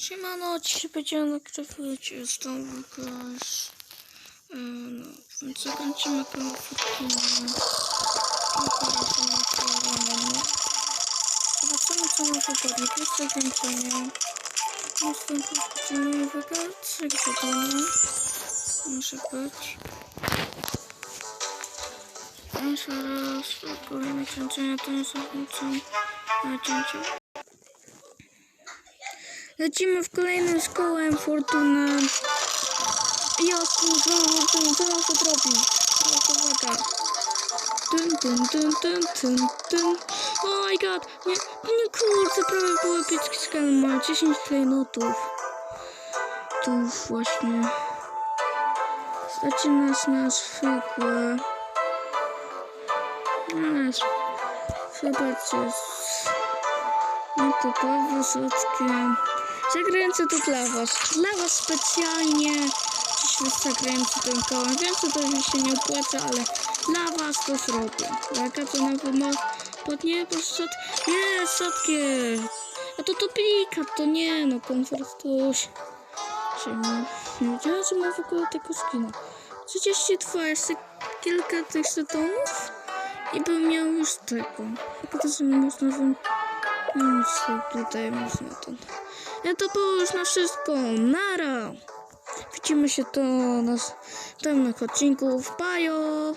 Siemano, dzisiaj będziemy nagrywać znowu Clash. E, No, więc zakończymy tą fortunę. Zobaczymy co na wypadek. Jest zakończenie. Następnie wchodzimy w wygląd. Trzech zadania. Może być. Jeszcze raz. Kolejne kręcenia to nie. Na cięcie. Lecimy w kolejnym z kołem Fortuna. Jasku, znowu ten, znowu to zrobi. Teraz uwaga. Dun, dun, dun, dun, dun. Oh my god. Nie, nie kurczę, prawie było epicki skan. Ma 10 klejnotów. Tu właśnie. Stać nas na zwykłe. No, jest. Zobaczcie. Nietypowe słodkie. Zagrający to dla was. Dla was specjalnie. Dziś zagrający tym kołem. Wiem, że to mi się nie opłaca, ale dla was to zrobię. Jaka to na pewno pod niebo szat... Nie, słodkie. A to topika, to nie, no. Czemu? Nie wiedziałem, że ma w ogóle tego skina. 32, jeszcze kilka tych żetonów i bym miał już tego. Tylko to sobie można wy... Co tutaj można to... Ja to już na wszystko. Nara! Widzimy się to na następnych odcinku. Bajo!